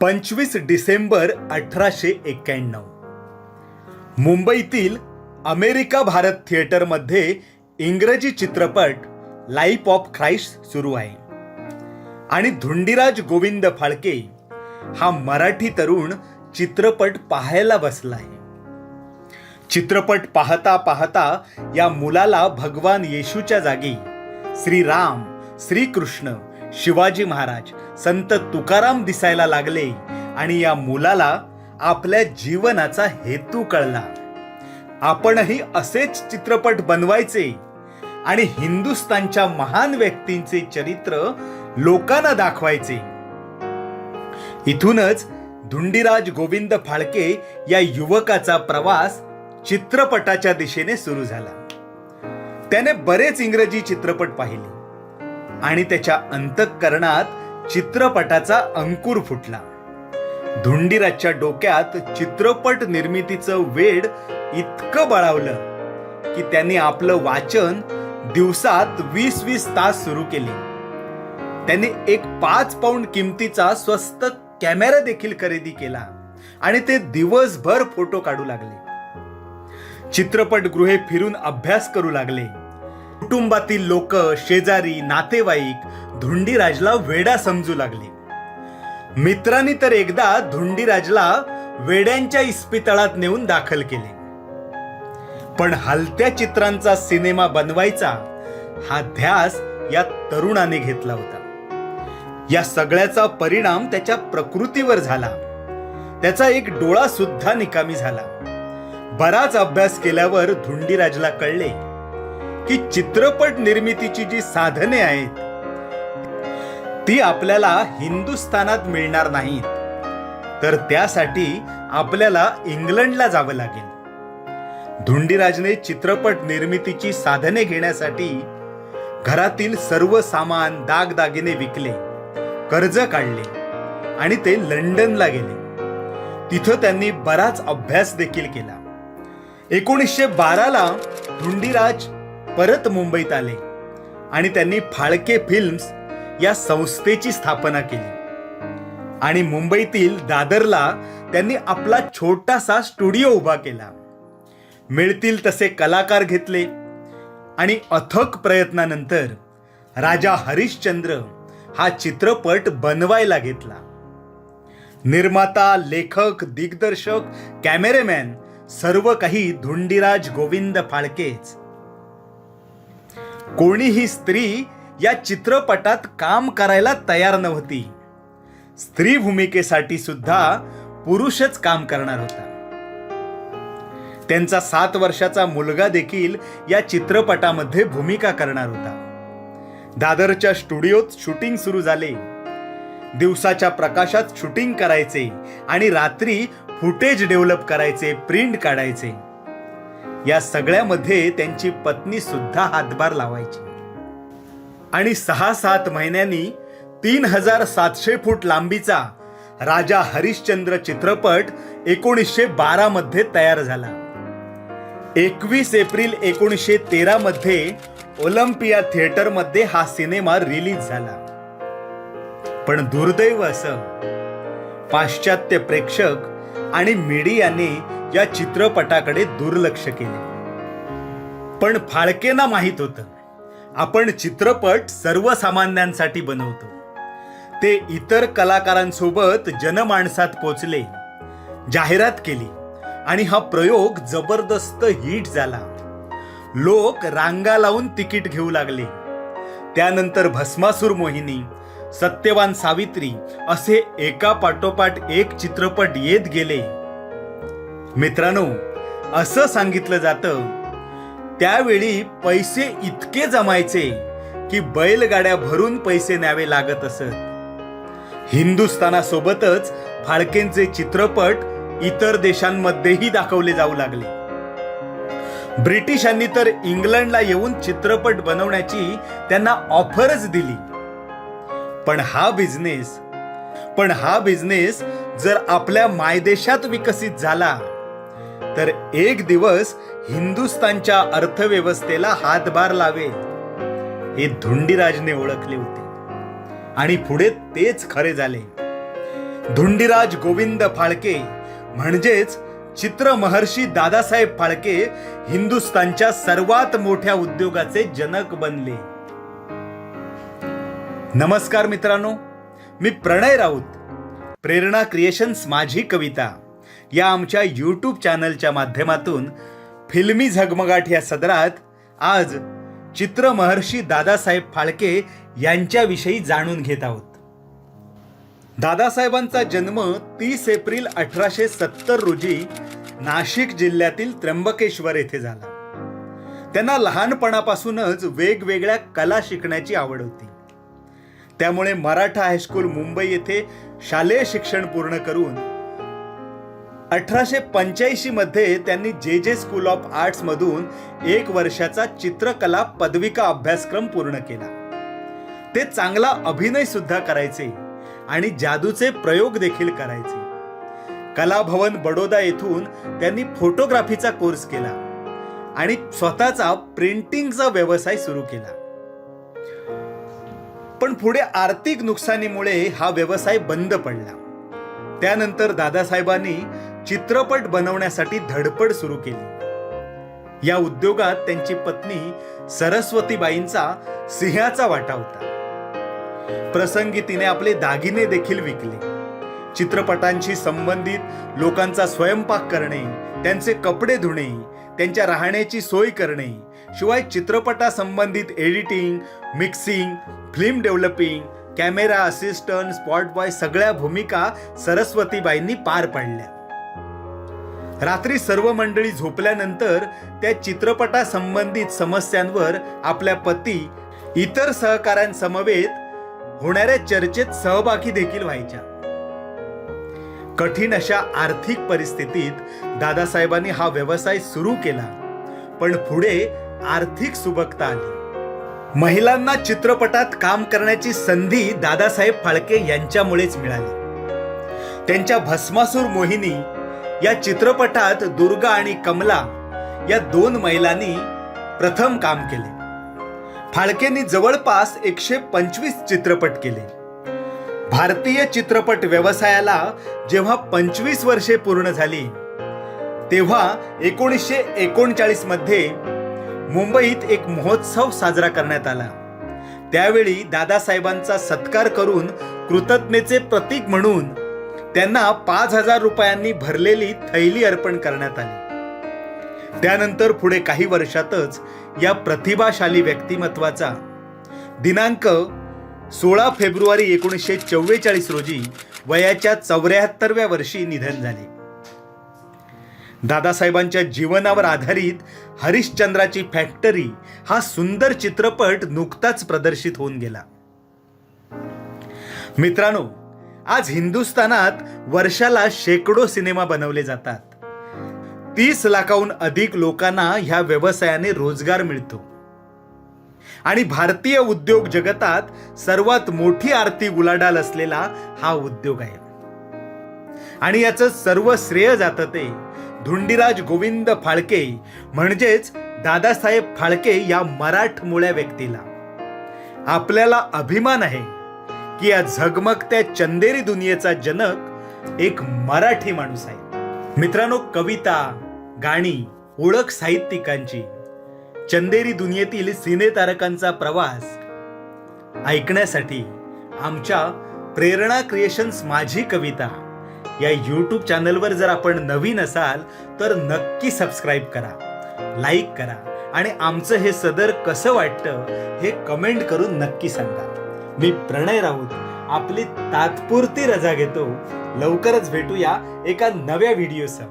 पंचवीस डिसेंबर अठराशे एक्क्याण्णव. मुंबईतील अमेरिका भारत थिएटरमध्ये इंग्रजी चित्रपट लाईफ ऑफ ख्राईस्ट सुरू आहे. आणि धुंडीराज गोविंद फाळके हा मराठी तरुण चित्रपट पाहायला बसला आहे चित्रपट पाहता पाहता या मुलाला भगवान येशूच्या जागी श्रीराम श्रीकृष्ण शिवाजी महाराज संत तुकाराम दिसायला लागले आणि या मुलाला आपल्या जीवनाचा हेतू कळला आपणही असेच चित्रपट बनवायचे आणि हिंदुस्तानच्या महान व्यक्तींचे चरित्र लोकांना दाखवायचे. इथूनच धुंडीराज गोविंद फाळके या युवकाचा प्रवास चित्रपटाच्या दिशेने सुरू झाला. त्याने बरेच इंग्रजी चित्रपट पाहिले आणि त्याच्या अंतःकरणात चित्रपटाचा अंकुर फुटला. धुंडीराजच्या डोक्यात चित्रपट निर्मितीचं वेड इतकं बळावलं की त्यांनी आपलं वाचन दिवसात वीस वीस तास सुरू केले. त्यांनी एक पाच पाऊंड किमतीचा स्वस्त कॅमेरा देखील खरेदी केला आणि ते दिवसभर फोटो काढू लागले. चित्रपटगृहे फिरून अभ्यास करू लागले. कुटुंबातील लोक शेजारी नातेवाईक धुंडीराजला वेडा समजू लागले. मित्रांनी तर एकदा धुंडीराजला वेड्यांच्या इस्पितळात नेऊन दाखल केले. पण हलत्या चित्रांचा सिनेमा बनवायचा हा ध्यास या तरुणाने घेतला होता. या सगळ्याचा परिणाम त्याच्या प्रकृतीवर झाला. त्याचा एक डोळा सुद्धा निकामी झाला. बराच अभ्यास केल्यावर धुंडीराजला कळले की चित्रपट निर्मितीची जी साधने आहेत ती आपल्याला हिंदुस्थानात मिळणार नाहीत तर त्यासाठी आपल्याला इंग्लंडला जावं लागेल. धुंडीराजने चित्रपट निर्मितीची साधने घेण्यासाठी घरातील सर्व सामान दागदागिने विकले कर्ज काढले आणि ते लंडनला गेले. तिथं त्यांनी बराच अभ्यास देखील केला. एकोणीसशे बाराला धुंडीराज परत मुंबईत आले आणि त्यांनी फाळके फिल्म्स या संस्थेची स्थापना केली. आणि मुंबईतील दादरला त्यांनी आपला छोटासा स्टुडिओ उभा केला. मिळतील तसे कलाकार घेतले आणि अथक प्रयत्नानंतर राजा हरिश्चंद्र हा चित्रपट बनवायला घेतला. निर्माता लेखक दिग्दर्शक कॅमेरेमॅन सर्व काही धुंडीराज गोविंद फाळकेच. कोणीही स्त्री या चित्रपटात काम करायला तयार नव्हती. स्त्री भूमिकेसाठी सुद्धा पुरुषच काम करणार होता. त्यांचा सात वर्षाचा मुलगा देखील या चित्रपटामध्ये भूमिका करणार होता. दादरच्या स्टुडिओत शूटिंग सुरू झाले. दिवसाच्या प्रकाशात शूटिंग करायचे आणि रात्री फुटेज डेव्हलप करायचे प्रिंट काढायचे. या सगळ्यामध्ये त्यांची पत्नी सुद्धा हातभार लावायची. आणि सहा सात महिन्यांनी तीन हजार सातशे फूट लांबीचा राजा हरिश्चंद्र चित्रपट एकोणीसशे बारा मध्ये तयार झाला. एकवीस एप्रिल एकोणीसशे तेरा मध्ये ओलंपिया थिएटरमध्ये हा सिनेमा रिलीज झाला. पण दुर्दैव असं पाश्चात्य प्रेक्षक आणि मीडियाने या चित्रपटाकडे दुर्लक्ष केले. पण फाळकेंना माहीत होतं. आपण चित्रपट सर्वसामान्यांसाठी बनवतो. ते इतर कलाकारांसोबत जनमानसात पोचले जाहिरात केली आणि हा प्रयोग जबरदस्त हिट झाला. लोक रांगा लावून तिकीट घेऊ लागले. त्यानंतर भस्मासूर मोहिनी सत्यवान सावित्री असे एका पाठोपाठ एक चित्रपट येत गेले. मित्रांनो असं सांगितलं जातं त्यावेळी पैसे इतके जमायचे की बैलगाड्या भरून पैसे न्यावे लागत असत. हिंदुस्थानासोबतच फाळकेंचे चित्रपट इतर देशांमध्येही दाखवले जाऊ लागले. ब्रिटिशांनी तर इंग्लंडला येऊन चित्रपट बनवण्याची त्यांना ऑफरच दिली. पण हा बिझनेस पण हा बिझनेस जर आपल्या मायदेशात विकसित झाला तर एक दिवस हिंदुस्तानच्या अर्थव्यवस्थेला हातभार लावेल हे धुंडीराजने ओळखले होते. आणि पुढे तेच खरे झाले. धुंडीराज गोविंद फाळके म्हणजेच चित्र महर्षी दादासाहेब फाळके हिंदुस्तानच्या सर्वात मोठ्या उद्योगाचे जनक बनले. नमस्कार मित्रांनो मी प्रणय राऊत. प्रेरणा क्रिएशन्स माझी कविता. या आमच्या यूट्यूब चॅनलच्या माध्यमातून फिल्मी झगमगाट या सदरात आज चित्र महर्षी दादासाहेब फाळके यांच्याविषयी जाणून घेत आहोत. दादासाहेबांचा जन्म तीस एप्रिल अठराशे सत्तर रोजी नाशिक जिल्ह्यातील त्र्यंबकेश्वर येथे झाला. त्यांना लहानपणापासूनच वेगवेगळ्या कला शिकण्याची आवड होती. त्यामुळे मराठा हायस्कूल मुंबई येथे शालेय शिक्षण पूर्ण करून अठराशे पंच्याऐंशी मध्ये त्यांनी जे जे स्कूल ऑफ आर्ट्स मधून एक वर्षाचा चित्रकला पदविका अभ्यासक्रम पूर्ण केला. ते चांगला अभिनय सुद्धा करायचे आणि जादूचे प्रयोग देखील करायचे. कलाभवन बडोदा येथून त्यांनी फोटोग्राफीचा कोर्स केला आणि स्वतःचा प्रिंटिंगचा व्यवसाय सुरू केला. पण पुढे आर्थिक नुकसानीमुळे हा व्यवसाय बंद पडला. त्यानंतर दादासाहेबांनी चित्रपट बनवण्यासाठी धडपड सुरू केली. या उद्योगात त्यांची पत्नी सरस्वतीबाईंचा सिंहाचा वाटा होता. प्रसंगी तिने आपले दागिने देखील विकले. चित्रपटांशी संबंधित लोकांचा स्वयंपाक करणे त्यांचे कपडे धुणे त्यांच्या राहण्याची सोय करणे शिवाय चित्रपटासंबंधित editing mixing film developing camera assistant spot boy सगळ्या भूमिका सरस्वतीबाईंनी पार पाडल्या. रात्री सर्व मंडळी झोपल्यानंतर त्या चित्रपटासंबंधित समस्यांवर आपल्या पती इतर सहकाऱ्यांसमवेत होणाऱ्या चर्चेत सहभागी देखील व्हायच्या. कठीण अशा आर्थिक परिस्थितीत दादासाहेबांनी हा व्यवसाय सुरू केला पण पुढे आर्थिक सुबकता आली. महिलांना चित्रपटात काम करण्याची संधी दादासाहेब फाळके यांच्यामुळेच मिळाली. त्यांच्या भस्मासूर मोहिनी या चित्रपटात दुर्गा आणि कमला या दोन महिलांनी प्रथम काम केले. फाळकेंनी जवळपास एकशे पंचवीस चित्रपट केले. भारतीय चित्रपट व्यवसायाला जेव्हा पंचवीस वर्षे पूर्ण झाली तेव्हा एकोणीसशे एकोणचाळीसमध्ये मुंबईत एक महोत्सव साजरा करण्यात आला. त्यावेळी दादासाहेबांचा सत्कार करून कृतज्ञतेचे प्रतीक म्हणून त्यांना पाच हजार रुपयांनी भरलेली थैली अर्पण करण्यात आली. त्यानंतर पुढे काही वर्षातच या प्रतिभाशाली व्यक्तिमत्वाचा दिनांक सोळा फेब्रुवारी एकोणीसशे चव्वेचाळीस रोजी वयाच्या चौऱ्याहत्तरव्या वर्षी निधन झाले. दादासाहेबांच्या जीवनावर आधारित हरिश्चंद्राची फॅक्टरी हा सुंदर चित्रपट नुकताच प्रदर्शित होऊन गेला. मित्रांनो आज हिंदुस्थानात वर्षाला शेकडो सिनेमा बनवले जातात. तीस लाखाहून अधिक लोकांना ह्या व्यवसायाने रोजगार मिळतो. आणि भारतीय उद्योग जगतात सर्वात मोठी आर्थिक उलाढाल असलेला हा उद्योग आहे. आणि याचं सर्व श्रेय जातं ते धुंडीराज गोविंद फाळके म्हणजेच दादासाहेब फाळके या मराठमोळ्या व्यक्तीला. आपल्याला अभिमान आहे. की या झगमगत्या चंदेरी दुनियेचा जनक एक मराठी माणूस आहे. मित्रांनो कविता गाणी ओळख साहित्यिकांची चंदेरी दुनियेतील सिनेतारकांचा प्रवास ऐकण्यासाठी आमच्या प्रेरणा क्रिएशन्स माझी कविता या यूट्यूब चॅनलवर जर आपण नवीन असाल तर नक्की सबस्क्राईब करा लाईक करा आणि आमचं हे सदर कसं वाटतं हे कमेंट करून नक्की सांगा. मी प्रणय राऊत आपली तात्पुरती रजा घेतो. लवकरच भेटूया एका नव्या व्हिडिओसह